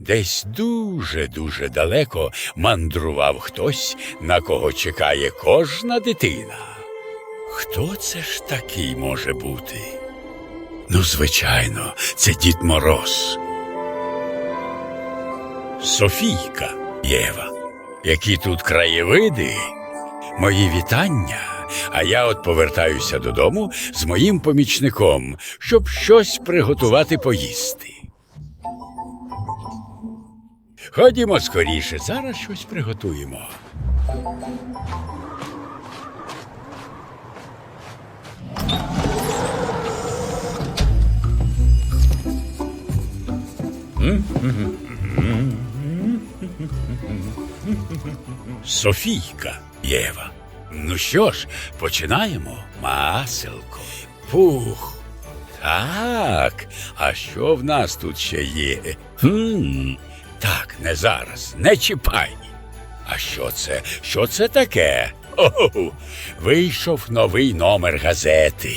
Десь дуже-дуже далеко мандрував хтось, на кого чекає кожна дитина. Хто це ж такий може бути? Ну, звичайно, це Дід Мороз. Софійка Єва. Які тут краєвиди? Мої вітання. А я от повертаюся додому з моїм помічником, щоб щось приготувати поїсти. Ходімо скоріше, зараз щось приготуємо. Софійка Єва. Ну що ж, починаємо. Маселко. Пух. Так. А що в нас тут ще є? Хм. Так, не зараз, не чіпай. А що це? Що це таке? О, вийшов новий номер газети.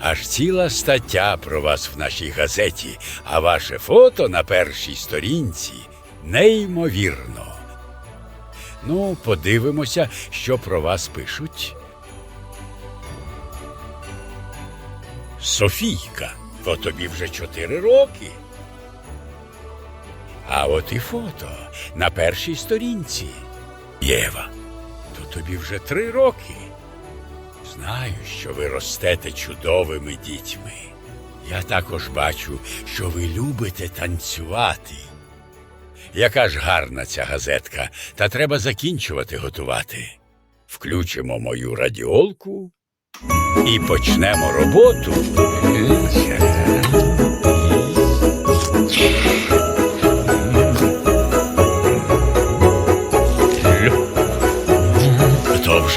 Аж ціла стаття про вас в нашій газеті, а ваше фото на першій сторінці неймовірно. Ну, подивимося, що про вас пишуть. Софійка, то тобі вже чотири роки. А от і фото на першій сторінці. Єва, то тобі вже три роки. Знаю, що ви ростете чудовими дітьми. Я також бачу, що ви любите танцювати. Яка ж гарна ця газетка, та треба закінчувати готувати. Включимо мою радіолку і почнемо роботу.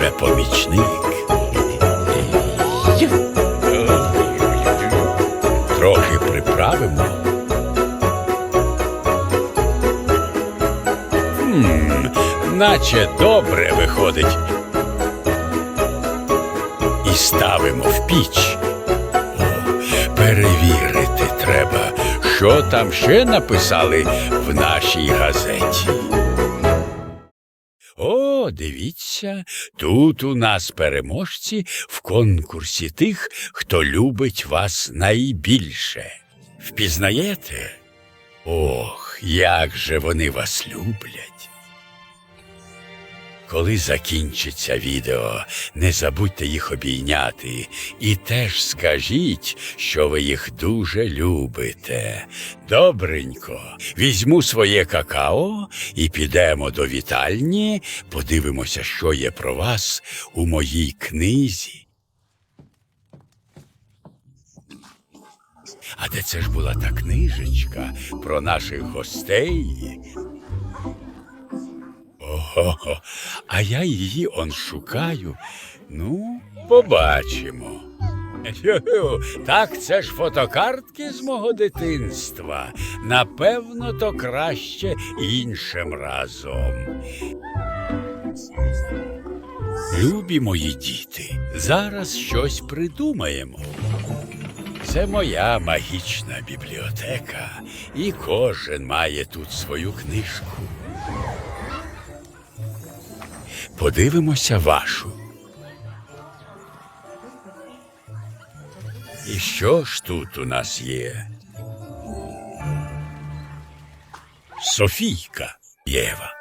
Вже помічник? Трохи приправимо. Хм, наче добре виходить. І ставимо в піч. О, перевірити треба, що там ще написали в нашій газеті. Дивіться, тут у нас переможці в конкурсі тих, хто любить вас найбільше. Впізнаєте? Ох, як же вони вас люблять. Коли закінчиться відео, не забудьте їх обійняти і теж скажіть, що ви їх дуже любите. Добренько, візьму своє какао і підемо до вітальні, подивимося, що є про вас у моїй книзі. А де це ж була та книжечка про наших гостей? Ого, а я її он шукаю. Ну, побачимо. Так, це ж фотокартки з мого дитинства. Напевно, то краще іншим разом. Любі мої діти, зараз щось придумаємо. Це моя магічна бібліотека, і кожен має тут свою книжку. Подивимося вашу. І що ж тут у нас є? Софійка Єва.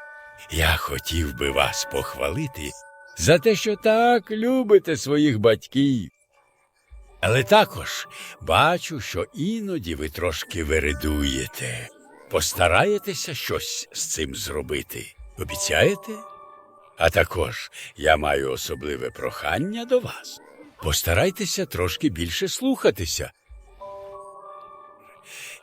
Я хотів би вас похвалити за те, що так любите своїх батьків. Але також бачу, що іноді ви трошки вередуєте. Постараєтеся щось з цим зробити. Обіцяєте? А також я маю особливе прохання до вас. Постарайтеся трошки більше слухатися.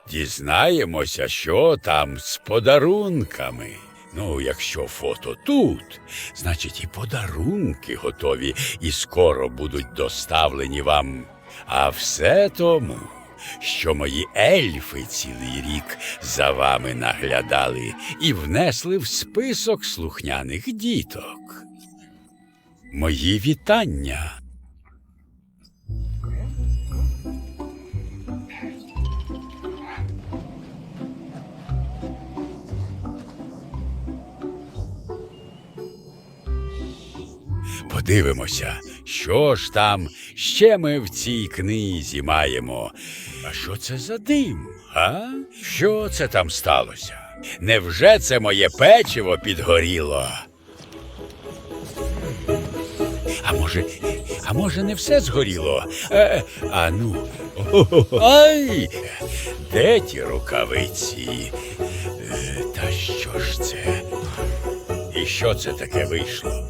Дізнаємося, що там з подарунками. Ну, якщо фото тут, значить і подарунки готові і скоро будуть доставлені вам. А все тому, що мої ельфи цілий рік за вами наглядали і внесли в список слухняних діток. Мої вітання. Подивимося, що ж там ще ми в цій книзі маємо. А що це за дим? А? Що це там сталося? Невже це моє печиво підгоріло? А може, а може, не все згоріло? Е, а ну. Ай! Де ті рукавиці? Е, та що ж це? І що це таке вийшло?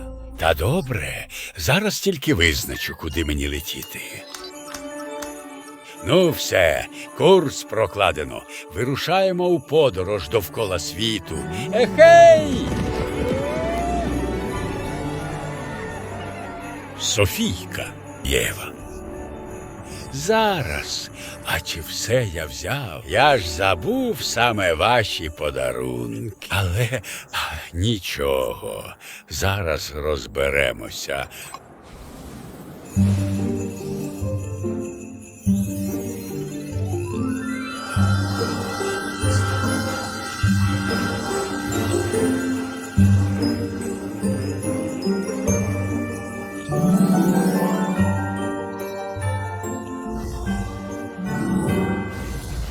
Та добре, зараз тільки визначу, куди мені летіти. Ну, все, курс прокладено. Вирушаємо у подорож довкола світу. Ехей! Софійка Єва. Зараз. А чи все я взяв? Я ж забув саме ваші подарунки. Але а, нічого. Зараз розберемося.